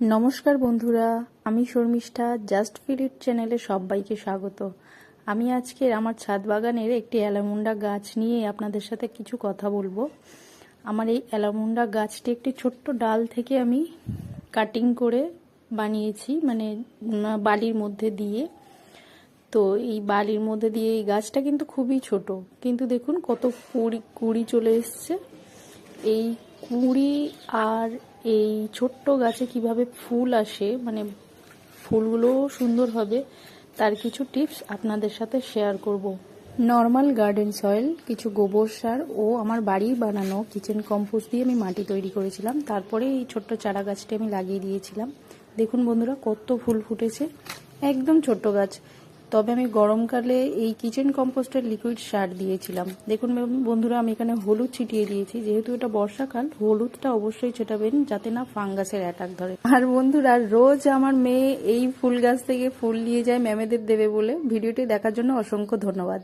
নমস্কার বন্ধুরা, আমি শর্মিষ্ঠা জাস্ট ফিলিট চ্যানেলে সবাইকে স্বাগত। আমি আজকে আমার ছাদ বাগানের একটি অ্যালামুন্ডা গাছ নিয়ে আপনাদের সাথে কিছু কথা বলব। আমার এই অ্যালামুন্ডা গাছটি একটি ছোট্ট ডাল থেকে আমি কাটিং করে বানিয়েছি মানে বালির মধ্যে দিয়ে। তো এই বালির মধ্যে দিয়ে এই গাছটা কিন্তু খুবই ছোট। কিন্তু দেখুন কত কুড়ি কুড়ি চলে এসছে। এই কুড়ি আর এই ছোট্ট গাছে কীভাবে ফুল আসে মানে ফুলগুলোও সুন্দর হবে, তার কিছু টিপস আপনাদের সাথে শেয়ার করব। নর্মাল গার্ডেন সয়েল, কিছু গোবর সার ও আমার বাড়ি বানানো কিচেন কম্পোস্ট দিয়ে আমি মাটি তৈরি করেছিলাম। তারপরে এই ছোট্ট চারা গাছটি আমি লাগিয়ে দিয়েছিলাম। দেখুন বন্ধুরা, কত ফুল ফুটেছে। একদম ছোট্ট গাছ। তবে আমি গরমকালে এই কিচেন কম্পোস্টের লিকুইড সার দিয়েছিলাম। দেখুন বন্ধুরা, আমি এখানে হলুদ ছিটিয়ে দিয়েছি। যেহেতু এটা বর্ষাকাল, হলুদটা অবশ্যই ছেটাবেন যাতে না ফাঙ্গাসের অ্যাটাক ধরে। আর বন্ধুরা, রোজ আমার মেয়ে এই ফুল গাছ থেকে ফুল নিয়ে যায় ম্যামেদের দেবে বলে। ভিডিওটি দেখার জন্য অসংখ্য ধন্যবাদ।